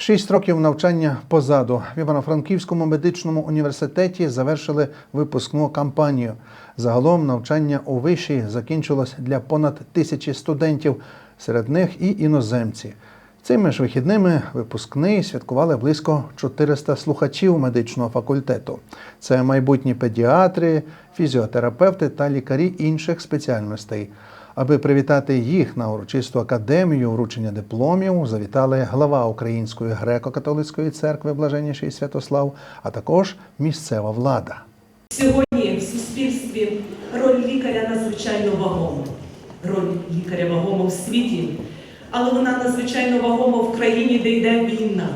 Шість років навчання позаду в Івано-Франківському медичному університеті завершили випускну кампанію. Загалом навчання у виші закінчилось для понад тисячі студентів, серед них і іноземці. Цими ж вихідними випускний святкували близько 400 слухачів медичного факультету. Це майбутні педіатри, фізіотерапевти та лікарі інших спеціальностей. Аби привітати їх на урочисту академію вручення дипломів, завітали глава Української греко-католицької церкви Блаженніший Святослав, а також місцева влада. Сьогодні в суспільстві роль лікаря надзвичайно вагома. Роль лікаря вагома в світі, але вона надзвичайно вагома в країні, де йде війна.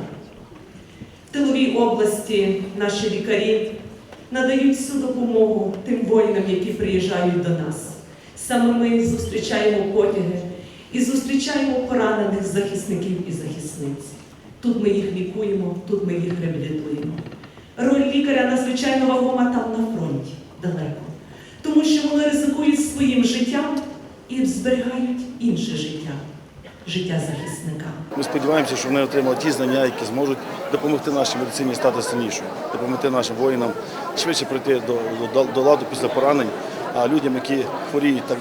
В тиловій області наші лікарі надають всю допомогу тим воїнам, які приїжджають до нас. Саме ми зустрічаємо потяги і зустрічаємо поранених захисників і захисниць. Тут ми їх лікуємо, тут ми їх реабілітуємо. Роль лікаря надзвичайно вагома там на фронті далеко, тому що вони ризикують своїм життям і зберігають інше життя життя захисника. Ми сподіваємося, що вони отримали ті знання, які зможуть допомогти нашій медицині стати сильнішою, допомогти нашим воїнам швидше прийти до, до, до ладу після поранень, а людям, які хворіють так,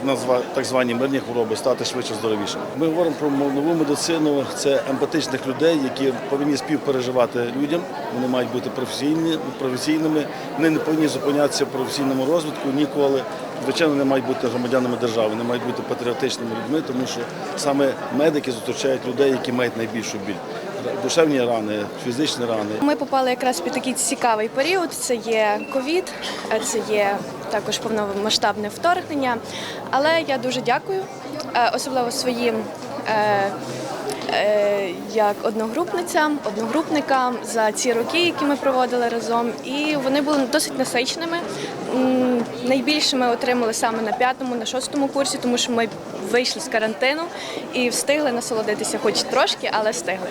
так звані мирні хвороби, стати швидше здоровішими. Ми говоримо про нову медицину, це емпатичних людей, які повинні співпереживати людям. Вони мають бути професійні, професійними, вони не повинні зупинятися в професійному розвитку ніколи. Звичайно, вони мають бути громадянами держави, вони мають бути патріотичними людьми, тому що саме медики зустрічають людей, які мають найбільшу біль. Душевні рани, фізичні рани. Ми попали якраз під такий цікавий період. Це є ковід, е, це є також повномасштабне вторгнення. Але я дуже дякую, е, особливо своїм. е, Як одногрупницям, одногрупникам за ці роки, які ми проводили разом, і вони були досить насиченими. Найбільше ми отримали саме на п'ятому, на шостому курсі, тому що ми вийшли з карантину і встигли насолодитися, хоч трошки, але встигли.